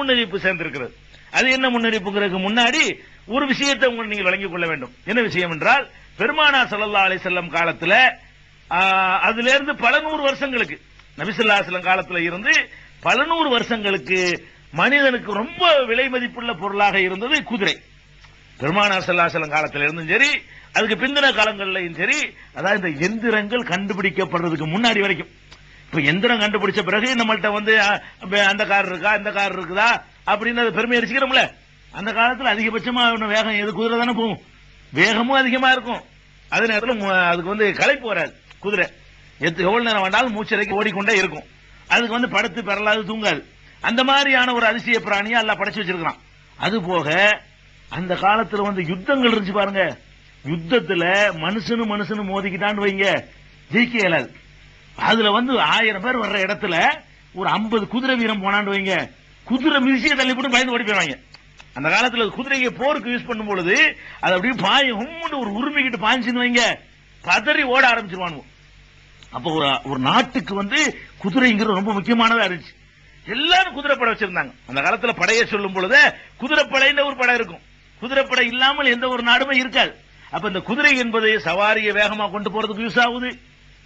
முன்னறிவிப்பு சேர்ந்திருக்கிறது. அது என்ன முன்னறிவிப்புங்கிறதுக்கு முன்னாடி ஒரு விஷயத்தை உங்களுக்கு நீங்கள் வழங்கிக் கொள்ள வேண்டும். என்ன விஷயம் என்றால் பெருமானா சல்லா அலி செல்லம் காலத்துல ஆஹ், அதுல இருந்து பல நூறு வருஷங்களுக்கு நபிசுல்லா செல்லம் காலத்துல இருந்து பல நூறு வருஷங்களுக்கு மனிதனுக்கு ரொம்ப விலை மதிப்புள்ள பொருளாக இருந்தது குதிரை. பெருமானா சல்லா செல்லம் காலத்துல இருந்தும் சரி அதுக்கு பிந்தின காலங்கள்லயும் சரி அதாவது இந்த எந்திரங்கள் கண்டுபிடிக்கப்படுறதுக்கு முன்னாடி வரைக்கும். இப்ப எந்திரம் கண்டுபிடிச்ச பிறகு நம்மள்ட்ட வந்து அந்த கார் இருக்கா இந்த கார் இருக்குதா? அப்படின்னு அதை பெருமை அடிச்சுக்கிறோம்ல அந்த காலத்தில் அதிகபட்சமா வேகம் எது குதிரை தானே போகும். வேகமும் அதிகமா இருக்கும். அதே நேரத்தில் அதுக்கு வந்து களைப்பு வராது குதிரை. எத்து எவ்வளவு நேரம் வேண்டாலும் மூச்சரைக்கு ஓடிக்கொண்டே இருக்கும். அதுக்கு வந்து படுத்து பெறலாது தூங்காது. அந்த மாதிரியான ஒரு அதிசய பிராணியை எல்லாம் படைச்சு வச்சிருக்கிறான். அது போக அந்த காலத்துல வந்து யுத்தங்கள் இருந்துச்சு பாருங்க. யுத்தத்துல மனுஷனு மனுஷனு மோதிக்கிட்டான்னு வைங்க. ஜெயிக்க இயலாது. அதுல வந்து ஆயிரம் பேர் வர்ற இடத்துல ஒரு ஐம்பது குதிரை வீரம் போனான்னு வைங்க. குதிரை மிதிச்சியை தள்ளி போட்டு பயந்து ஓடி போயிடுவாங்க. அந்த காலத்துல குதிரையை போருக்கு யூஸ் பண்ணும் பொழுது அது அப்படியே பாய ஹும்னு ஒரு உரிமைக்கிட்டு பாய்ச்சுன்னு வைங்க. பதறி ஓட ஆரம்பிச்சிருவானுங்க அப்ப ஒரு ஒரு நாட்டுக்கு வந்து குதிரைங்கிறது ரொம்ப முக்கியமானதா இருந்துச்சு. எல்லாரும் குதிரைப்படை வச்சிருந்தாங்க. அந்த காலத்துல படையை சொல்லும் பொழுது குதிரைப்படைன்ற ஒரு படை இருக்கும். குதிரைப்படை இல்லாமல் எந்த ஒரு நாடுமே இருக்காது. அப்ப இந்த குதிரை என்பது சவாரியை வேகமா கொண்டு போறதுக்கு யூஸ் ஆகுது.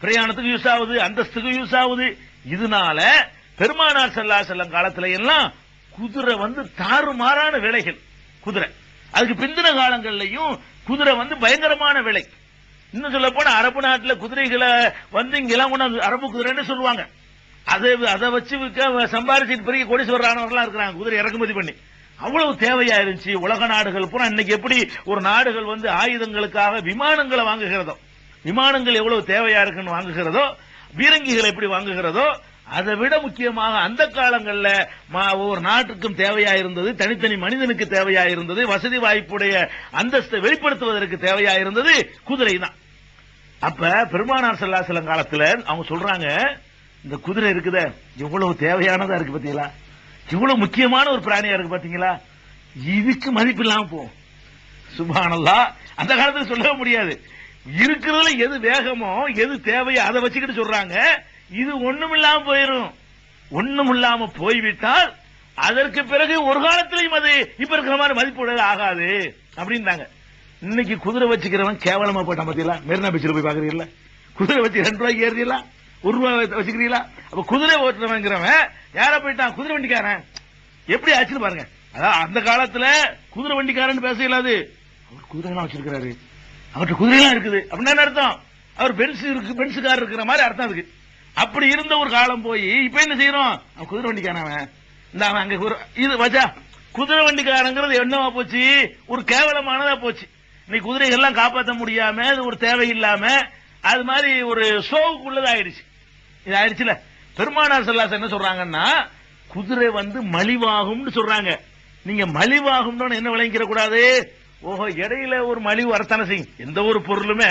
பிரயாணத்துக்கு யூஸ் ஆகுது அந்தஸ்துக்கு யூஸ் ஆகுது. இதனால பெருமானார் செல்லா செல்லம் காலத்துல எல்லாம் குதிரை வந்து தாறுமாறான விலைகள். குதிரை. அதுக்கு பிந்தின காலங்கள்லயும் குதிரை வந்து பயங்கரமான விலை. இன்னும் சொல்ல போனா அரபு நாட்டுல குதிரைகளை வந்து இங்கெல்லாம் கொண்டாந்து அரபு குதிரைன்னு சொல்லுவாங்க. அதை அதை வச்சு சம்பாரிச்சிட்டு பெரிய கோடீஸ்வரரானவர்களாம் இருக்கிறாங்க. குதிரை இறக்குமதி பண்ணி. அவ்வளவு தேவையா இருந்துச்சு. உலக நாடுகள் பூரா இன்னைக்கு எப்படி ஒரு நாடுகள் வந்து ஆயுதங்களுக்காக விமானங்களை வாங்குகிறதோ. விமானங்கள் எவ்வளவு தேவையா இருக்குன்னு வாங்குகிறதோ பீரங்கிகள் எப்படி வாங்குகிறதோ அதை விட முக்கியமாக அந்த காலங்களில் மா- ஒவ்வொரு நாட்டுக்கும் தேவையா இருந்தது தனித்தனி மனிதனுக்கு தேவையா இருந்தது வசதி வாய்ப்புடைய அந்தஸ்தை வெளிப்படுத்துவதற்கு தேவையா இருந்தது குதிரை தான் அப்ப பெருமானார் செல்லாசலம் காலத்துல அவங்க சொல்றாங்க இந்த குதிரை இருக்குத எவ்வளவு தேவையானதா இருக்கு பாத்தீங்களா இவ்வளவு முக்கியமான ஒரு பிராணியா இருக்கு பாத்தீங்களா இதுக்கு மதிப்பு இல்லாம போகும். சுபானல்லா அந்த காலத்துல சொல்லவே முடியாது. இருக்கிறதுல எது வேகமோ எது தேவையோ அதை வச்சுக்கிட்டு சொல்றாங்க. இது ஒண்ணும் இல்லாம போயிரும். ஒண்ணும் இல்லாம போய்விட்டால் அதற்கு பிறகு ஒரு காலத்திலையும் அது இப்ப இருக்கிற மாதிரி மதிப்பு ஆகாது. அப்படின்றாங்க. இன்னைக்கு குதிரை வச்சுக்கிறவன் கேவலமா போட்டான் பாத்தீங்களா? மெரினா பீச்சில் போய் பாக்குறீங்களா? குதிரை வச்சு ரெண்டு ரூபாய்க்கு ஏறுறீங்களா? ஒரு ரூபாய் வச்சுக்கிறீங்களா? அப்ப குதிரை ஓட்டுறவங்கிறவன் யாரா போயிட்டான்? குதிரை வண்டிக்காரன். எப்படி ஆச்சுன்னு பாருங்க. அதான் அந்த காலத்துல குதிரை வண்டிக்காரன் பேச இயலாது அவர் குதிரை எல்லாம் வச்சிருக்கிறாரு. அவர்கிட்ட குதிரையெல்லாம் இருக்குது. அப்படின்னா என்ன அர்த்தம்? அவர் பென்ஸ் இருக்கு பென்ஸுக்காரர் இருக்கிற மாதிரி அர்த்தம் இருக்கு அப்படி இருந்த ஒரு காலம் போய் இப்ப என்ன செய்யறோம்? குதிரை வண்டிக்காரன் அவன். இந்த அவன் அங்க குதிரை- இது வச்சா குதிரை வண்டிக்காரங்கிறது என்னவா போச்சு? ஒரு கேவலமானதா போச்சு. இன்னைக்கு குதிரைகள்லாம் காப்பாற்ற முடியாம அது ஒரு தேவை இல்லாம அது மாதிரி ஒரு ஷோவுக்குள்ளது ஆயிடுச்சு இது ஆயிடுச்சுல. பெருமானார் செல்லாஸ் என்ன சொல்றாங்கன்னா குதிரை வந்து மலிவாகும்னு சொல்றாங்க. நீங்க மலிவாகும்னு என்ன விளங்கிக்கிற கூடாது? ஓஹோ இடையில ஒரு மலிவு வரத்தானே செய்யும். எந்த ஒரு பொருளுமே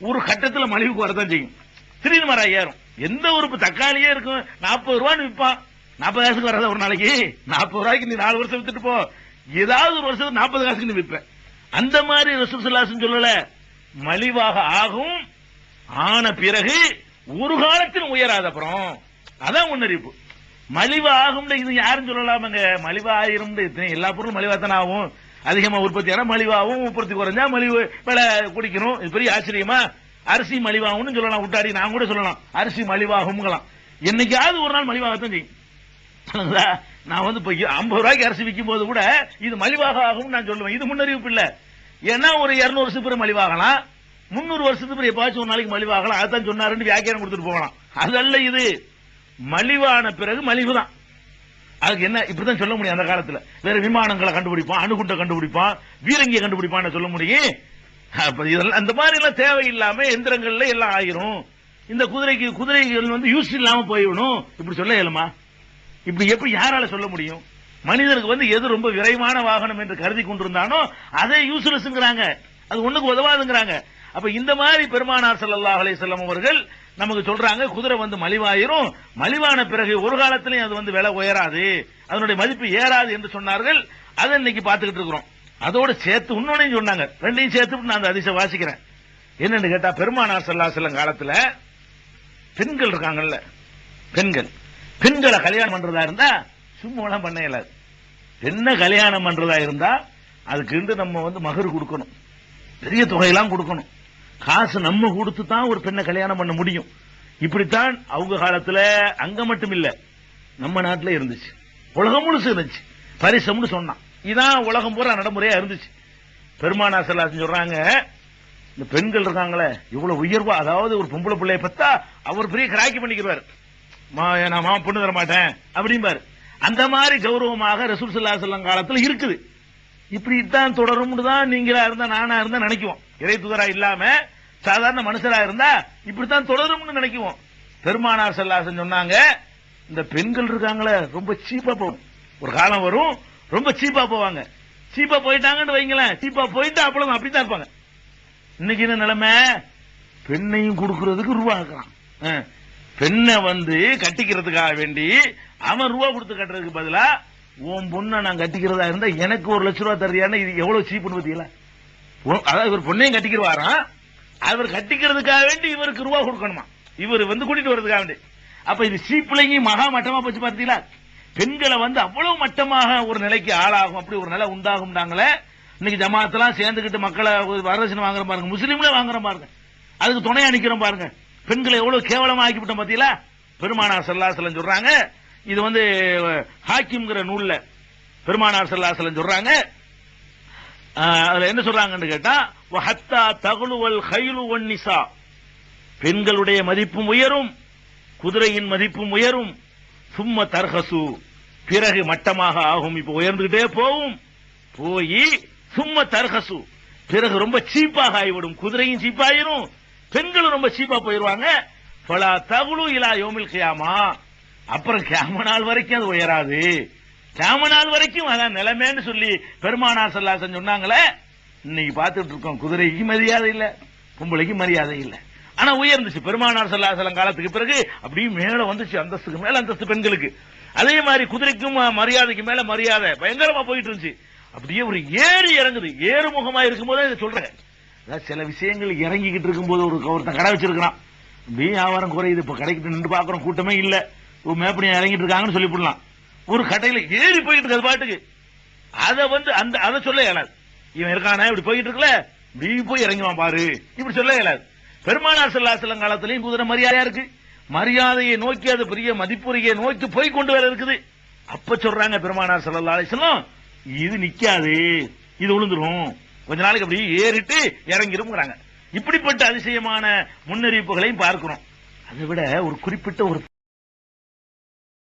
ஒரு கட்டத்துல மலிவுக்கு வரத்தான் செய்யும். திடீர்னு மரம் ஏறும் எந்த ஒரு தக்காளியே இருக்கும். நாற்பது ரூபான்னு விற்பான் நாற்பது காசுக்கு வராத ஒரு நாளைக்கு. நாற்பது ரூபாய்க்கு நீ நாலு வருஷம் வித்துட்டு போ. ஏதாவது ஒரு வருஷத்துக்கு நாற்பது காசுக்கு நீ விற்ப அந்த மாதிரி ரசூலுல்லாஹி சொல்லல. மலிவாக ஆகும். ஆன பிறகு ஒரு காலத்தில் உயராத அப்புறம் அதான் முன்னறிவிப்பு மலிவு ஆகும் இது யாரும் சொல்லலாமங்க? மலிவு ஆயிரும் இத்தனை எல்லா பொருளும் மலிவாத்தான தானே ஆகும். அதிகமா உற்பத்தி ஆனா உற்பத்தி குறைஞ்சா மலிவு விலை குடிக்கணும். இது பெரிய ஆச்சரியமா? அரிசி மலிவாகும்னு சொல்லலாம். விட்டாடி நான் கூட சொல்லலாம். அரிசி மலிவாகும்ங்களாம் என்னைக்காவது ஒரு நாள் மலிவாகத்தான் செய்யும். நான் வந்து இப்ப ஐம்பது ரூபாய்க்கு அரிசி விற்கும் போது கூட இது மலிவாக ஆகும் நான் சொல்லுவேன். இது முன்னறிவிப்பு இல்ல. ஏன்னா ஒரு இருநூறு வருஷத்துக்கு பிறகு மலிவாகலாம். முன்னூறு வருஷத்துக்கு பிறகு எப்பாச்சும் ஒரு நாளைக்கு மலிவாகலாம். அதான் சொன்னாருன்னு வியாக்கியானம் கொடுத்துட்டு போகலாம். அதல்ல இது. மலிவான பிறகு மலிவு தான் அதுக்கு என்ன இப்படிதான் சொல்ல முடியும் அந்த காலத்துல? வேற விமானங்களை கண்டுபிடிப்பான் அணுகுண்டை கண்டுபிடிப்பான் வீரங்கிய கண்டுபிடிப்பான்னு சொல்ல முடியும்? இதெல்லாம் அந்த மாதிரி எல்லாம் தேவையில்லாம எந்திரங்கள்ல எல்லாம் ஆயிரும். இந்த குதிரைக்கு குதிரைகள் வந்து யூஸ் இல்லாம போயிடணும். இப்படி சொல்ல இயலுமா? இப்படி எப்படி யாரால சொல்ல முடியும்? மனிதனுக்கு வந்து எது ரொம்ப விரைவான வாகனம் என்று கருதி கொண்டிருந்தானோ அதே யூஸ்லெஸ்ங்கிறாங்க அது ஒண்ணுக்கு உதவாதுங்கிறாங்க. அப்ப இந்த மாதிரி பெருமானார் சல்லாஹ் அலைஹி செல்லம் அவர்கள் நமக்கு சொல்றாங்க குதிரை வந்து மலிவாயிரும். மலிவான பிறகு ஒரு காலத்திலையும் அது வந்து விலை உயராது. அதனுடைய மதிப்பு ஏறாது என்று சொன்னார்கள். அதை இன்னைக்கு பார்த்துக்கிட்டு இருக்கிறோம். அதோட சேர்த்து இன்னொன்னையும் சொன்னாங்க. ரெண்டையும் சேர்த்து நான் அந்த அதிசயம் வாசிக்கிறேன். என்னன்னு கேட்டா பெருமானார் ஸல்லல்லாஹு காலத்துல பெண்கள் இருக்காங்கல்ல? பெண்கள். பெண்களை கல்யாணம் பண்றதா இருந்தா சும்மா பண்ண இயலாது. என்ன கல்யாணம் பண்றதா இருந்தா அதுக்கு நம்ம வந்து மகர் கொடுக்கணும். பெரிய தொகையெல்லாம் கொடுக்கணும். காசு நம்ம கொடுத்து தான் ஒரு பெண்ணை கல்யாணம் பண்ண முடியும். இப்படித்தான் அவங்க காலத்துல அங்க மட்டும் இல்ல நம்ம நாட்டில் இருந்துச்சு. உலகம் முழுசு இருந்துச்சு. பரிசம்னு சொன்னான். இதான் உலகம் பூரா நடைமுறையா இருந்துச்சு. பெருமானா செல்லாசன் சொல்றாங்க இந்த பெண்கள் இருக்காங்களே இவ்வளவு உயர்வா அதாவது ஒரு பொம்பளை பிள்ளைய பத்தா அவர் பெரிய கிராக்கி பண்ணிக்கிறார் நான் மாமா பொண்ணு தர மாட்டேன் அப்படிம்பாரு. அந்த மாதிரி கௌரவமாக ரசூல் சல்லா செல்லம் காலத்துல இருக்குது. இப்படித்தான் தொடரும்னு தான் நீங்களா இருந்தா நானா இருந்தா நினைக்குவோம். இறை தூதரா இல்லாம சாதாரண மனுஷரா இருந்தா இப்படித்தான் தொடரும்னு நினைக்குவோம். பெருமானார் செல்லாசன் சொன்னாங்க இந்த பெண்கள் இருக்காங்களே ரொம்ப சீப்பா போகும். ஒரு காலம் வரும் ரொம்ப சீப்பா போவாங்க. சீப்பா போயிட்டாங்கன்னு வைங்களேன் சீப்பா போயிட்டு அப்பளம் அப்படித்தான் இருப்பாங்க. இன்னைக்கு என்ன நிலைமை? பெண்ணையும் கொடுக்கறதுக்கு ரூபா இருக்கிறான் ஆ. பெண்ணை வந்து கட்டிக்கிறதுக்காக வேண்டி அவன் ரூபா கொடுத்து கட்டுறதுக்கு பதிலா உன் பொண்ணை நான் கட்டிக்கிறதா இருந்தா எனக்கு ஒரு லட்ச ரூபா தர்றியான்னு இது எவ்வளவு சீப்புன்னு பாத்தீங்களா அதாவது இவர் பொண்ணையும் கட்டிக்கிறவாராம் அவர் கட்டிக்கிறதுக்காக வேண்டி இவருக்கு ரூபா கொடுக்கணுமா? இவர் வந்து கூட்டிட்டு வர்றதுக்காக வேண்டி. அப்ப இது சீப்பிளைங்க மகா மட்டமா போச்சு பார்த்தீங்களா? பெண்களை வந்து அவ்வளவு மட்டமாக ஒரு நிலைக்கு ஆளாகும். அப்படி ஒரு நிலை உண்டாகும்டாங்களே இன்னைக்கு ஜமாத்தெல்லாம் சேர்ந்துக்கிட்டு மக்களை வரதட்சணை வாங்குற பாருங்க. முஸ்லீம்ல வாங்குற பாருங்க. அதுக்கு துணையா நிக்கிறோம் பாருங்க. பெண்களை எவ்வளவு கேவலமா ஆக்கிவிட்டோம் பாத்தீங்களா பெருமானார் சல்லாசலம் சொல்றாங்க. இது வந்து ஹாக்கிம்ங்கிற நூல்ல பெருமானார் சல்லாசலம் சொல்றாங்க. அதுல என்ன சொல்றாங்கன்னு கேட்டா ஹத்தா தகுலுவல் ஹைலு ஒன்னிசா பெண்களுடைய மதிப்பும் உயரும் குதிரையின் மதிப்பும் உயரும். சும்ம தர்ஹசு. பிறகு மட்டமாக ஆகும் இப்ப உயர்ந்துகிட்டே போகும் போய் சும்ம தர்ஹசு. பிறகு ரொம்ப சீப்பாக ஆகிவிடும் குதிரையும் சீப்பாயிரும் பெண்களும் ரொம்ப சீப்பா போயிருவாங்க. பலா தகுலு இலா யோமில் கியாமா. அப்புறம் கியாம நாள் வரைக்கும் அது உயராது. கியாம நாள் வரைக்கும் அதான் நிலைமைன்னு சொல்லி பெருமானார் சல்லாசன் சொன்னாங்களே இன்னைக்கு பார்த்துட்டு இருக்கோம். குதிரைக்கு மரியாதை இல்ல பொம்பளைக்கு மரியாதை இல்ல. ஆனா உயர்ந்துச்சு. பெருமானார் சல்லாசலம் காலத்துக்கு பிறகு அப்படியே மேல வந்துச்சு அந்தஸ்துக்கு மேல அந்தஸ்து பெண்களுக்கு. அதே மாதிரி குதிரைக்கும் மரியாதைக்கு மேல மரியாதை பயங்கரமா போயிட்டு இருந்துச்சு. அப்படியே ஒரு ஏறி இறங்குது. ஏறுமுகமா இருக்கும்போது இதை சொல்றேன். சில விஷயங்கள் இறங்கிக்கிட்டு இருக்கும்போது ஒரு ஒருத்தன் கடை வச்சிருக்கிறான். அப்படியே வியாபாரம் குறையுது. இப்ப கடைக்கிட்டு நின்று பாக்குறோம் கூட்டமே இல்ல. ஒரு மேப்பனி இறங்கிட்டு இருக்காங்கன்னு சொல்லிவிடலாம். ஒரு கடையில ஏறி போயிட்டு இருக்கு அது பாட்டுக்கு. அதை வந்து அந்த அதை சொல்ல இயலாது. இவன் இருக்கானா? இப்படி போயிட்டு இருக்கல நீ போய் இறங்குவான் பாரு. இப்படி சொல்ல இயலாது. பெருமானார் செல்லாசலம் காலத்திலையும் குதிரை மரியாதையா இருக்கு. மரியாதையை நோக்கி அது பெரிய மதிப்புரையை நோக்கி போய் கொண்டு வர இருக்குது. அப்ப சொல்றாங்க பெருமானார் செல்லல்லா அலிசலம் இது நிக்காது. இது விழுந்துரும் கொஞ்ச நாளைக்கு அப்படி ஏறிட்டு இறங்கிருங்கிறாங்க இப்படிப்பட்ட அதிசயமான முன்னறிவிப்புகளையும் பார்க்கிறோம். அதை விட ஒரு குறிப்பிட்ட ஒரு